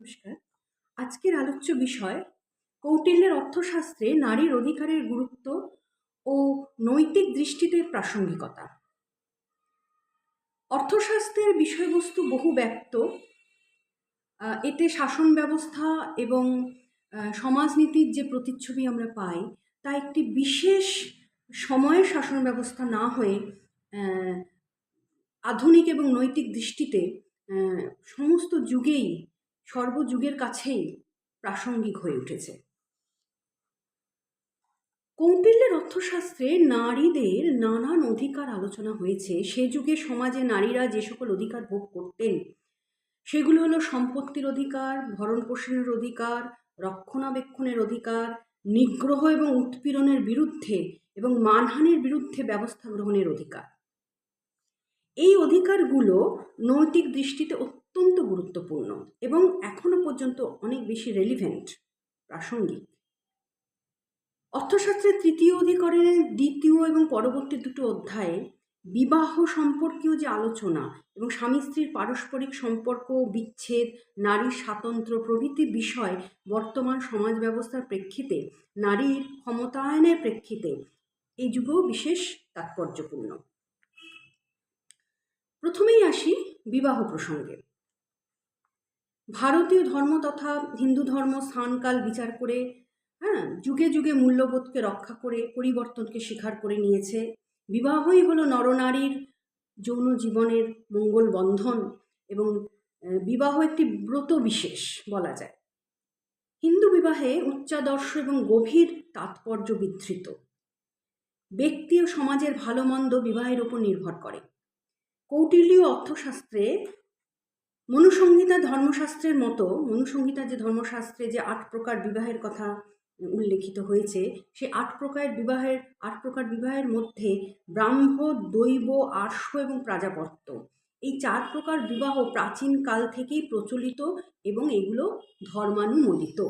নমস্কার। আজকের আলোচ্য বিষয়, কৌটিল্যের অর্থশাস্ত্রে নারীর অধিকারের গুরুত্ব ও নৈতিক দৃষ্টিতে প্রাসঙ্গিকতা। অর্থশাস্ত্রের বিষয়বস্তু বহু ব্যক্ত। এতে শাসন ব্যবস্থা এবং সমাজনীতির যে প্রতিচ্ছবি আমরা পাই, তা একটি বিশেষ সময়ের শাসন ব্যবস্থা না হয়ে আধুনিক এবং নৈতিক দৃষ্টিতে সমস্ত যুগেই সর্বযুগের কাছেই প্রাসঙ্গিক হয়ে উঠেছে। কৌটিল্যের অর্থশাস্ত্রে নারীদের নানান অধিকার আলোচনা হয়েছে। সে যুগে সমাজে নারীরা যে সকল অধিকার ভোগ করতেন, সেগুলো হলো সম্পত্তির অধিকার ভরণ পোষণের অধিকার, রক্ষণাবেক্ষণের অধিকার, নিগ্রহ এবং উৎপীড়নের বিরুদ্ধে এবং মানহানির বিরুদ্ধে ব্যবস্থা গ্রহণের অধিকার। এই অধিকারগুলো নৈতিক দৃষ্টিতে অত্যন্ত গুরুত্বপূর্ণ এবং এখনও পর্যন্ত অনেক বেশি রেলিভেন্ট প্রাসঙ্গিক। অর্থশাস্ত্রের তৃতীয় অধিকরণের দ্বিতীয় এবং পরবর্তী দুটো অধ্যায়ে বিবাহ সম্পর্কীয় যে আলোচনা এবং স্বামী স্ত্রীর পারস্পরিক সম্পর্ক, বিচ্ছেদ নারীর স্বাতন্ত্র্য প্রভৃতি বিষয় বর্তমান সমাজ ব্যবস্থার প্রেক্ষিতে, নারীর ক্ষমতায়নের প্রেক্ষিতে এই যুগেও বিশেষ তাৎপর্যপূর্ণ। প্রথমেই আসি বিবাহ প্রসঙ্গে। ভারতীয় ধর্ম তথা হিন্দু ধর্ম স্থানকাল বিচার করে হ্যাঁ যুগে যুগে মূল্যবোধকে রক্ষা করে, পরিবর্তনকে স্বীকার করে নিয়েছে। বিবাহই হলো নরনারীর যৌন জীবনের মঙ্গল বন্ধন এবং বিবাহ একটি ব্রত বিশেষ বলা যায়। হিন্দু বিবাহে উচ্চাদর্শ এবং গভীর তাৎপর্য বিধৃত। ব্যক্তি ও সমাজের ভালো মন্দ বিবাহের উপর নির্ভর করে। কৌটিল্যীয় অর্থশাস্ত্রে মনুসংহিতা ধর্মশাস্ত্রের মতো, মনুসংহিতা যে ধর্মশাস্ত্রে যে আট প্রকার বিবাহের কথা উল্লেখিত হয়েছে, সে আট প্রকার বিবাহের, আট প্রকার বিবাহের মধ্যে ব্রাহ্ম, দৈব আর্ষ এবং প্রাজাপত্য। এই চার প্রকার বিবাহ প্রাচীন কাল থেকেই প্রচলিত এবং এগুলো ধর্মানুমোদিত।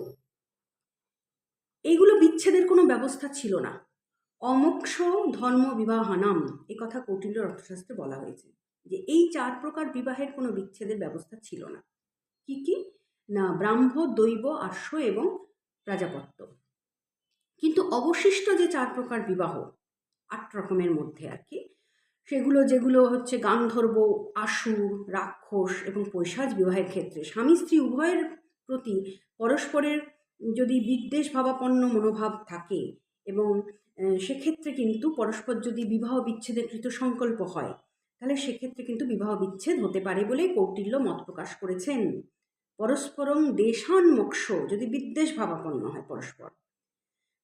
এইগুলো বিচ্ছেদের কোনো ব্যবস্থা ছিল না। অমোক্ষ ধর্ম বিবাহানাম এ কথা কৌটিল্যের অর্থশাস্ত্রে বলা হয়েছে। যে এই চার প্রকার বিবাহের কোনো বিচ্ছেদের ব্যবস্থা ছিল না। কি কি? না, ব্রাহ্ম, দৈব, আর্ষ এবং প্রাজাপত্য কিন্তু অবশিষ্ট যে চার প্রকার বিবাহ, আট রকমের মধ্যে আর কি, সেগুলো যেগুলো হচ্ছে গান্ধর্ব আসুর রাক্ষস এবং পৈশাচ বিবাহের ক্ষেত্রে স্বামী স্ত্রী উভয়ের প্রতি পরস্পরের যদি বিদ্বেষ, ভাবাপন্ন মনোভাব থাকে এবং সেক্ষেত্রে কিন্তু পরস্পর যদি বিবাহ বিচ্ছেদের কৃত সংকল্প হয় তাহলে সেক্ষেত্রে কিন্তু বিবাহ বিচ্ছেদ হতে পারে বলে কৌটিল্য মত প্রকাশ করেছেন। পরস্পরং দেশান মোক্ষ যদি বিদ্বেষ ভাবাপন্ন হয় পরস্পর।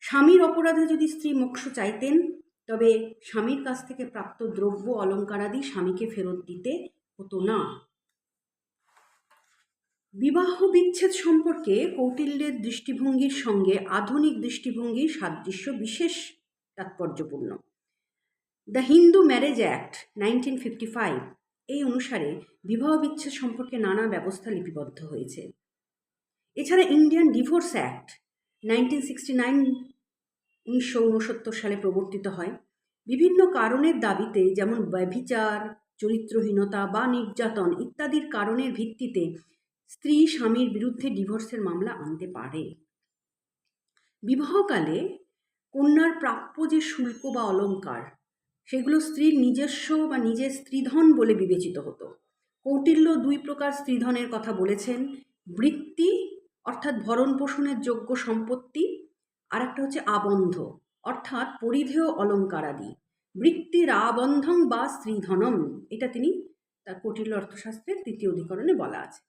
স্বামীর অপরাধে যদি স্ত্রী মোক্ষ চাইতেন, তবে স্বামীর কাছ থেকে প্রাপ্ত দ্রব্য অলঙ্কারাদি স্বামীকে ফেরত দিতে হতো না। বিবাহ বিচ্ছেদ সম্পর্কে কৌটিল্যের দৃষ্টিভঙ্গির সঙ্গে আধুনিক দৃষ্টিভঙ্গির সাদৃশ্য বিশেষ তাৎপর্যপূর্ণ। The Hindu marriage act nineteen fifty five এই অনুসারে বিবাহ বিচ্ছেদ সম্পর্কে নানা ব্যবস্থা লিপিবদ্ধ হয়েছে। এছাড়া Indian divorce act nineteen sixty nine উনিশশো উনসত্তর সালে প্রবর্তিত হয়। বিভিন্ন কারণের দাবিতে যেমন ব্যভিচার, চরিত্রহীনতা বা নির্যাতন ইত্যাদির কারণের ভিত্তিতে স্ত্রী স্বামীর বিরুদ্ধে ডিভোর্সের মামলা আনতে পারে। বিবাহকালে কন্যার প্রাপ্য যে শুল্ক বা অলংকার সেগুলো স্ত্রীর নিজস্ব বা নিজের স্ত্রীধন বলে বিবেচিত হতো। কৌটিল্য দুই প্রকার স্ত্রীধনের কথা বলেছেন। বৃত্তি, অর্থাৎ ভরণ পোষণের যোগ্য সম্পত্তি আর একটা হচ্ছে আবন্ধ, অর্থাৎ পরিধেয় অলঙ্কারাদি। বৃত্তির আবন্ধং বা স্ত্রীধনম, এটা তিনি তার কৌটিল্য অর্থশাস্ত্রের তৃতীয় অধিকরণে বলা আছে।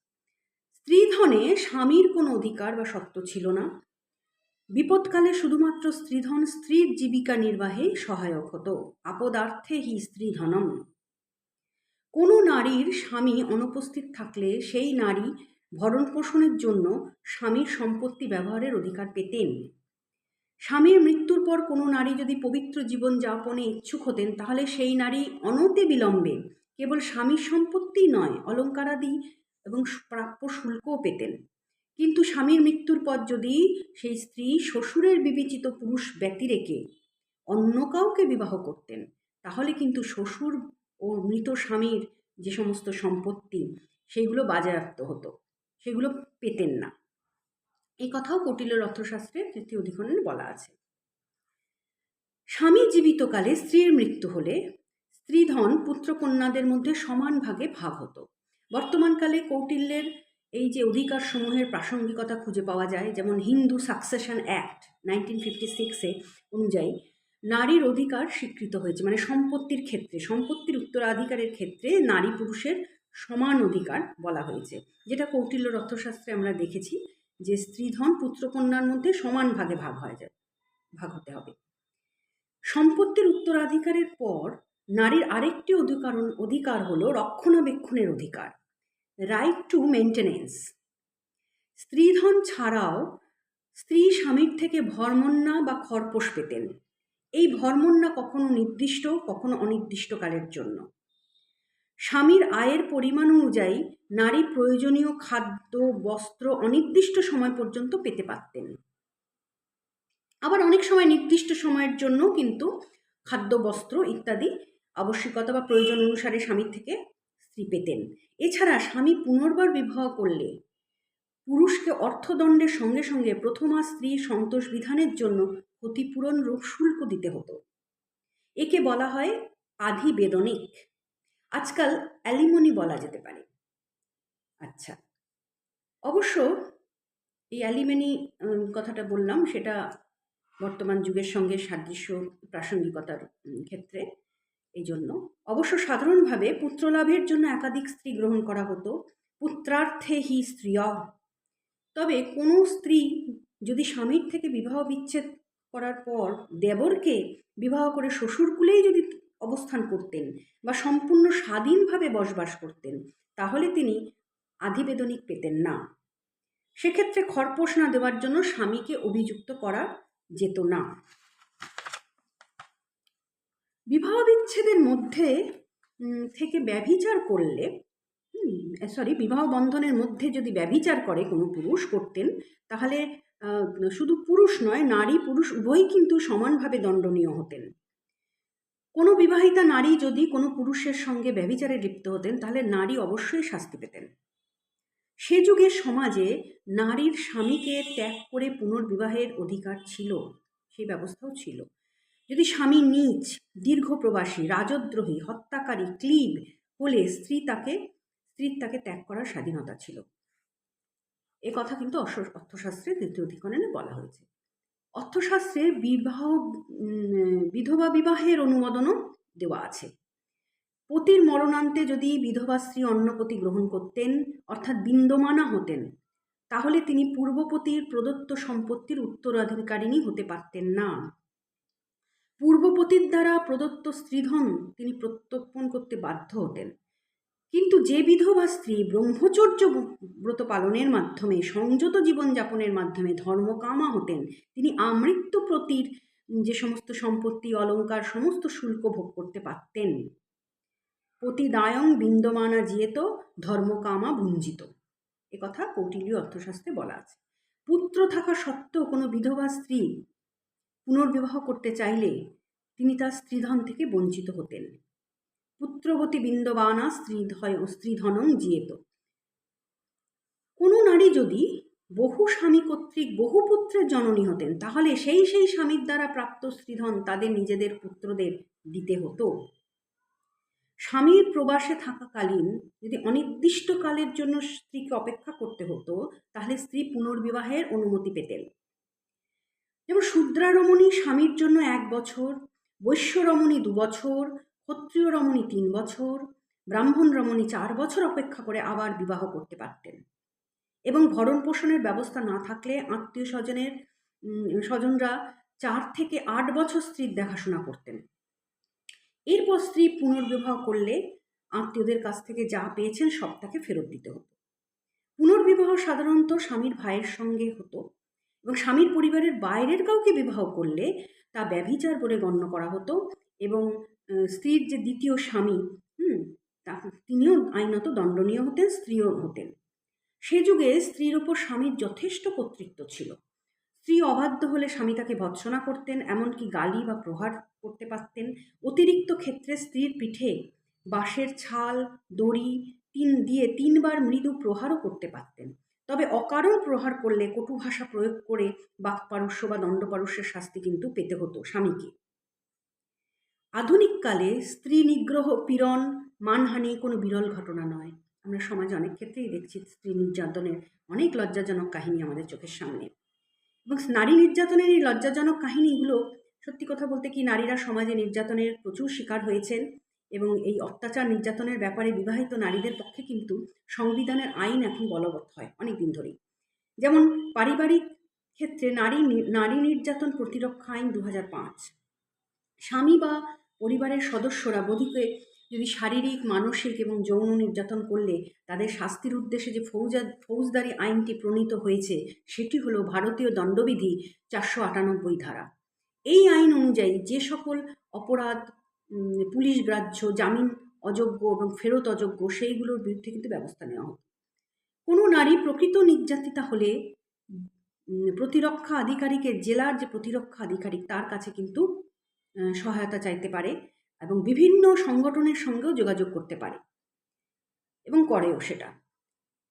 স্ত্রীধনে স্বামীর কোনো অধিকার বা সত্ত্ব ছিল না। বিপদকালে শুধুমাত্র স্ত্রীধন স্ত্রীর জীবিকা নির্বাহে সহায়ক হতো, আপদার্থে হি স্ত্রীধনম। কোনো নারীর স্বামী অনুপস্থিত থাকলে সেই নারী ভরণ পোষণের জন্য স্বামীর সম্পত্তি ব্যবহারের অধিকার পেতেন। স্বামীর মৃত্যুর পর কোনো নারী যদি পবিত্র জীবন যাপনে ইচ্ছুক হতেন, তাহলে সেই নারী অনতি বিলম্বে কেবল স্বামীর সম্পত্তি নয়, অলঙ্কারাদি এবং প্রাপ্য শুল্কও পেতেন। কিন্তু স্বামীর মৃত্যুর পর যদি সেই স্ত্রী শ্বশুরের বিবেচিত পুরুষ ব্যতিরেকে অন্য কাউকে বিবাহ করতেন, তাহলে কিন্তু শ্বশুর ও মৃত স্বামীর যে সমস্ত সম্পত্তি সেইগুলো বাজেয়াপ্ত হতো। সেগুলো পেতেন না। এই কথাও কৌটিল্যের অর্থশাস্ত্রে তৃতীয় অধিকরণে বলা আছে। স্বামী জীবিতকালে স্ত্রীর মৃত্যু হলে স্ত্রীধন পুত্রকন্যাদের মধ্যে সমান ভাগে ভাগ হতো। বর্তমানকালে কৌটিল্যের এই যে অধিকার সমূহের প্রাসঙ্গিকতা খুঁজে পাওয়া যায়, যেমন Hindu succession act nineteen fifty সিক্সে অনুযায়ী, নারীর অধিকার স্বীকৃত হয়েছে মানে সম্পত্তির ক্ষেত্রে, সম্পত্তির উত্তরাধিকারের ক্ষেত্রে নারী পুরুষের সমান অধিকার বলা হয়েছে। যেটা কৌটিল্য রথশাস্ত্রে আমরা দেখেছি যে স্ত্রীধন পুত্রকন্যার মধ্যে সমান ভাগে ভাগ হয়ে যায়, ভাগ হতে হবে। সম্পত্তির উত্তরাধিকারের পর নারীর আরেকটি অধিকার অধিকার হলো রক্ষণাবেক্ষণের অধিকার। রাইট টু মেনটেনেন্স স্ত্রীধন ছাড়াও স্ত্রী স্বামীর থেকে ভরমন্যা বা খরপোশ পেতেন। এই ভরমন্যা কখনো নির্দিষ্ট, কখনো অনির্দিষ্টকালের জন্য। স্বামীর আয়ের পরিমাণ অনুযায়ী নারী প্রয়োজনীয় খাদ্য, বস্ত্র অনির্দিষ্ট সময় পর্যন্ত পেতে পারতেন। আবার অনেক সময় নির্দিষ্ট সময়ের জন্য কিন্তু খাদ্য, বস্ত্র ইত্যাদি আবশ্যিকতা বা প্রয়োজন অনুসারে স্বামীর থেকে স্ত্রী পেতেন। এছাড়া স্বামী পুনর্বার বিবাহ করলে পুরুষকে অর্থদণ্ডের সঙ্গে সঙ্গে প্রথমা স্ত্রী সন্তোষ বিধানের জন্য ক্ষতিপূরণ রূপ শুল্ক দিতে হতো। একে বলা হয় আধিবেদনিক। আজকাল অ্যালিমনি বলা যেতে পারে। আচ্ছা। অবশ্য এই অ্যালিমেনি কথাটা বললাম, সেটা বর্তমান যুগের সঙ্গে সাদৃশ্য প্রাসঙ্গিকতার ক্ষেত্রে। এই জন্য অবশ্য সাধারণভাবে পুত্রলাভের জন্য একাধিক স্ত্রী গ্রহণ করা হতো, পুত্রার্থে হি স্ত্রিয়। তবে কোনো স্ত্রী যদি স্বামীর থেকে বিবাহ বিচ্ছেদ করার পর দেবরকে বিবাহ করে শ্বশুরকুলেই যদি অবস্থান করতেন বা সম্পূর্ণ স্বাধীনভাবে বসবাস করতেন, তাহলে তিনি আধিবেদনিক পেতেন না। সেক্ষেত্রে খরপোষ না দেওয়ার জন্য স্বামীকে অভিযুক্ত করা যেত না। বিবাহ বিচ্ছেদের মধ্যে থেকে ব্যভিচার করলে সরি বিবাহ বন্ধনের মধ্যে যদি ব্যভিচার করে কোনো পুরুষ করতেন, তাহলে শুধু পুরুষ নয়, নারী, পুরুষ উভয়ই কিন্তু সমানভাবে দণ্ডনীয় হতেন। কোনো বিবাহিতা নারী যদি কোনো পুরুষের সঙ্গে ব্যভিচারে লিপ্ত হতেন, তাহলে নারী অবশ্যই শাস্তি পেতেন। সে যুগের সমাজে নারীর স্বামীকে ত্যাগ করে পুনর্বিবাহের অধিকার ছিল সেই ব্যবস্থাও ছিল। যদি স্বামী নিচ, দীর্ঘ প্রবাসী, রাজদ্রোহী, হত্যাকারী, ক্লিব হলে স্ত্রী তাকে স্ত্রীর তাকে ত্যাগ করার স্বাধীনতা ছিল। এ কথা কিন্তু অর্থশাস্ত্রে দ্বিতীয় অধিকরণে বলা হয়েছে। অর্থশাস্ত্রে বিবাহ বিধবা বিবাহের অনুমোদনও দেওয়া আছে। পতির মরণান্তে যদি বিধবা স্ত্রী অন্নপতি গ্রহণ করতেন, অর্থাৎ বিন্দমানা হতেন, তাহলে তিনি পূর্বপতির প্রদত্ত সম্পত্তির উত্তরাধিকারিণী হতে পারতেন না। পূর্বপতির দ্বারা প্রদত্ত স্ত্রীধন তিনি প্রত্যর্পণ করতে বাধ্য হতেন। কিন্তু যে বিধবা স্ত্রী ব্রহ্মচর্য ব্রত পালনের মাধ্যমে, সংযত জীবনযাপনের মাধ্যমে ধর্মকামা হতেন, তিনি আমৃত্যু প্রতির যে সমস্ত সম্পত্তি অলঙ্কার সমস্ত শুল্ক ভোগ করতে পারতেন। প্রতিদায়ং বিন্দমানা জিয়েত, ধর্মকামা ভুঞ্জিত। কথা কৌটিলীয় অর্থশাস্ত্রে বলা আছে। পুত্র থাকা সত্ত্বেও কোনো বিধবা স্ত্রী পুনর্বিবাহ করতে চাইলে তিনি তার স্ত্রীধন থেকে বঞ্চিত হতেন। পুত্রবতী বিন্দবানা স্ত্রীধয় স্ত্রীধনং জিয়েত। কোনো নারী যদি বহু স্বামী কর্তৃক বহু পুত্রের জননী হতেন, তাহলে সেই সেই স্বামীর দ্বারা প্রাপ্ত স্ত্রীধন তাদের নিজেদের পুত্রদের দিতে হতো। স্বামীর প্রবাসে থাকাকালীন যদি অনির্দিষ্টকালের জন্য স্ত্রীকে অপেক্ষা করতে হতো, তাহলে স্ত্রী পুনর্বিবাহের অনুমতি পেতেন। যেমন শুদ্রারমণী স্বামীর জন্য এক বছর, বৈশ্যরমণী দু বছর ক্ষত্রিয় রমণী তিন বছর ব্রাহ্মণ রমণী চার বছর অপেক্ষা করে আবার বিবাহ করতে পারতেন। এবং ভরণ পোষণের ব্যবস্থা না থাকলে আত্মীয় স্বজনের স্বজনরা চার থেকে আট বছর স্ত্রীর দেখাশোনা করতেন। এরপর স্ত্রী পুনর্বিবাহ করলে আত্মীয়দের কাছ থেকে যা পেয়েছেন সব তাকে ফেরত দিতে হতো। পুনর্বিবাহ সাধারণত স্বামীর ভাইয়ের সঙ্গে হতো। এবং স্বামীর পরিবারের বাইরের কাউকে বিবাহ করলে তা ব্যভিচার বলে গণ্য করা হতো এবং স্ত্রীর যে দ্বিতীয় স্বামী, হুম, তা তিনিও আইনত দণ্ডনীয় হতেন, স্ত্রীও হতেন। সে যুগে স্ত্রীর ওপর স্বামীর যথেষ্ট কর্তৃত্ব ছিল। স্ত্রী অবাধ্য হলে স্বামী তাকে ভৎসনা করতেন, এমনকি গালি বা প্রহার করতে পারতেন। অতিরিক্ত ক্ষেত্রে স্ত্রীর পিঠে বাঁশের ছাল, দড়ি তিন দিয়ে তিনবার মৃদু প্রহারও করতে পারতেন। তবে অকারণ প্রহার করলে কটু ভাষা প্রয়োগ করে বাকপারস্য বা দণ্ডপারস্যের শাস্তি কিন্তু পেতে হতো স্বামীকে। আধুনিককালে স্ত্রী নিগ্রহ পীড়ন, মানহানি কোনো বিরল ঘটনা নয়। আমরা সমাজে অনেক ক্ষেত্রেই দেখছি স্ত্রী নির্যাতনের অনেক লজ্জাজনক কাহিনী আমাদের চোখের সামনে। এবং নারী নির্যাতনের এই লজ্জাজনক কাহিনীগুলো সত্যি কথা বলতে কি নারীরা সমাজে নির্যাতনের প্রচুর শিকার হয়েছেন? এবং এই অত্যাচার নির্যাতনের ব্যাপারে বিবাহিত নারীদের পক্ষে কিন্তু সংবিধানের আইন এখন বলবৎ হয় অনেক দিন ধরেই। যেমন পারিবারিক ক্ষেত্রে নারী নারী নির্যাতন প্রতিরক্ষা আইন দু স্বামী বা পরিবারের সদস্যরা বধূকে যদি শারীরিক, মানসিক এবং যৌন নির্যাতন করলে তাদের শাস্তির উদ্দেশ্যে যে ফৌজা, ফৌজদারি আইনটি প্রণীত হয়েছে, সেটি হলো ভারতীয় দণ্ডবিধি চারশো আটানব্বই ধারা। এই আইন অনুযায়ী যে সকল অপরাধ পুলিশ গ্রাহ্য, জামিন অযোগ্য এবং ফেরত অযোগ্য সেইগুলোর বিরুদ্ধে কিন্তু ব্যবস্থা নেওয়া হতো কোনো নারী প্রকৃত নির্যাতিতা হলে প্রতিরক্ষা আধিকারিকের, জেলার যে প্রতিরক্ষা আধিকারিক তার কাছে কিন্তু সহায়তা চাইতে পারে এবং বিভিন্ন সংগঠনের সঙ্গেও যোগাযোগ করতে পারে এবং করেও সেটা।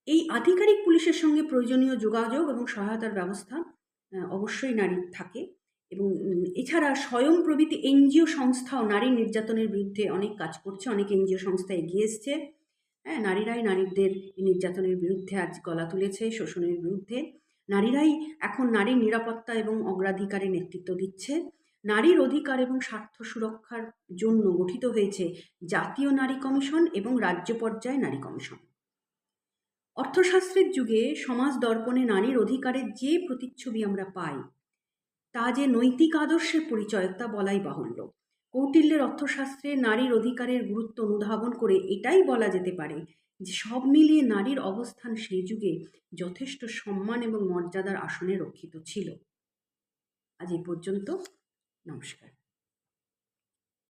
এই আধিকারিক পুলিশের সঙ্গে প্রয়োজনীয় যোগাযোগ এবং সহায়তার ব্যবস্থা অবশ্যই নারীর থাকে। এবং এছাড়া স্বয়ং প্রভৃতি এনজিও সংস্থাও নারী নির্যাতনের বিরুদ্ধে অনেক কাজ করছে, অনেক এনজিও সংস্থা এগিয়ে এসছে। হ্যাঁ নারীরাই নারীদের নির্যাতনের বিরুদ্ধে আজ গলা তুলেছে, শোষণের বিরুদ্ধে। নারীরাই এখন নারীর নিরাপত্তা এবং অগ্রাধিকারে নেতৃত্ব দিচ্ছে। নারীর অধিকার এবং স্বার্থ সুরক্ষার জন্য গঠিত হয়েছে জাতীয় নারী কমিশন এবং রাজ্য পর্যায়ে নারী কমিশন। অর্থশাস্ত্রের যুগে সমাজ দর্পণে নারীর অধিকারের যে প্রতিচ্ছবি আমরা পাই তা যে নৈতিক আদর্শের পরিচয়, তা বলাই বাহুল্য। কৌটিল্যের অর্থশাস্ত্রে নারীর অধিকারের গুরুত্ব অনুধাবন করে এটাই বলা যেতে পারে যে সব মিলিয়ে নারীর অবস্থান সেই যুগে যথেষ্ট সম্মান এবং মর্যাদার আসনে রক্ষিত ছিল। আজ এই পর্যন্ত, নমস্কার।